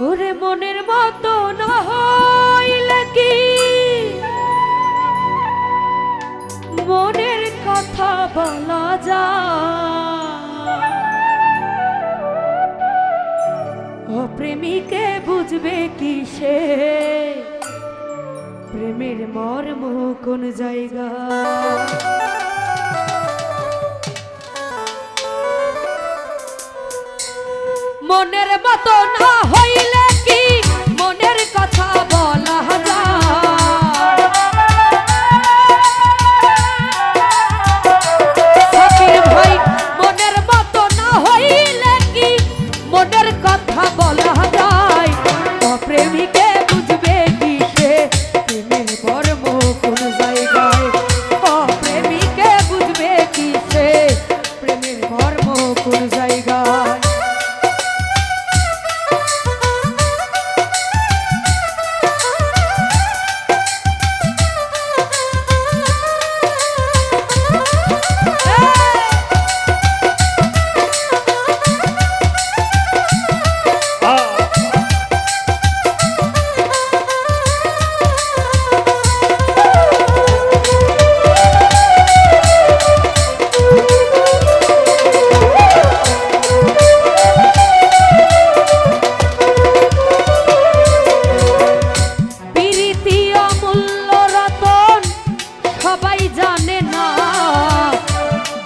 ওরে মনের মতো না মনের কথা বলা যা ও প্রেমিকে বুঝবে কি সে? প্রেমের মর্ম কোন জায়গা? মনের মতো না হইলে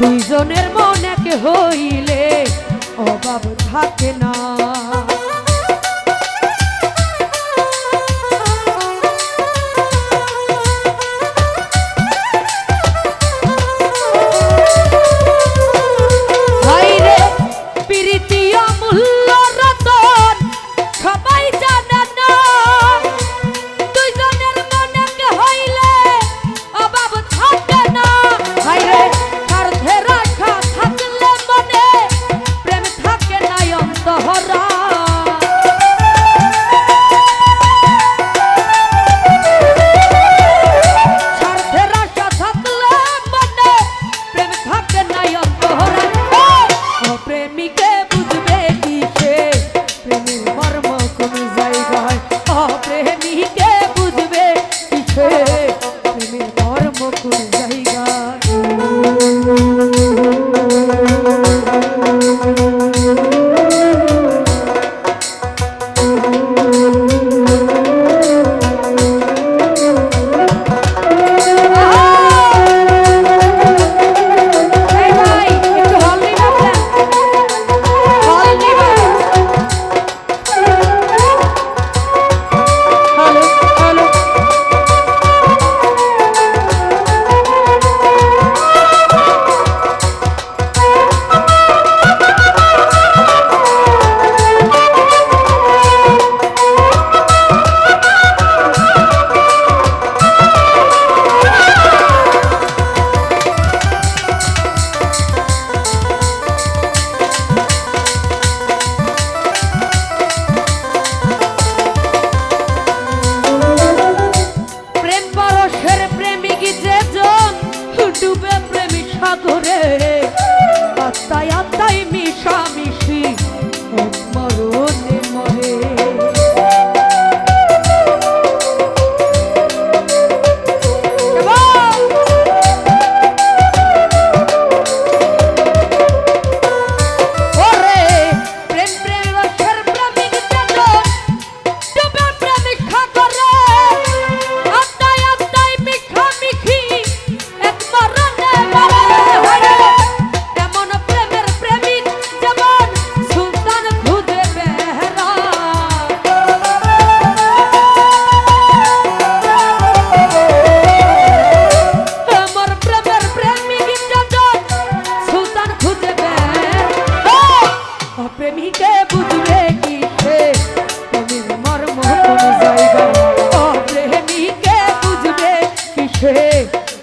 দুইজনের মনে কে হইলে অভাব থাকে না।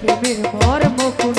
প্রেমের মর্ম কোন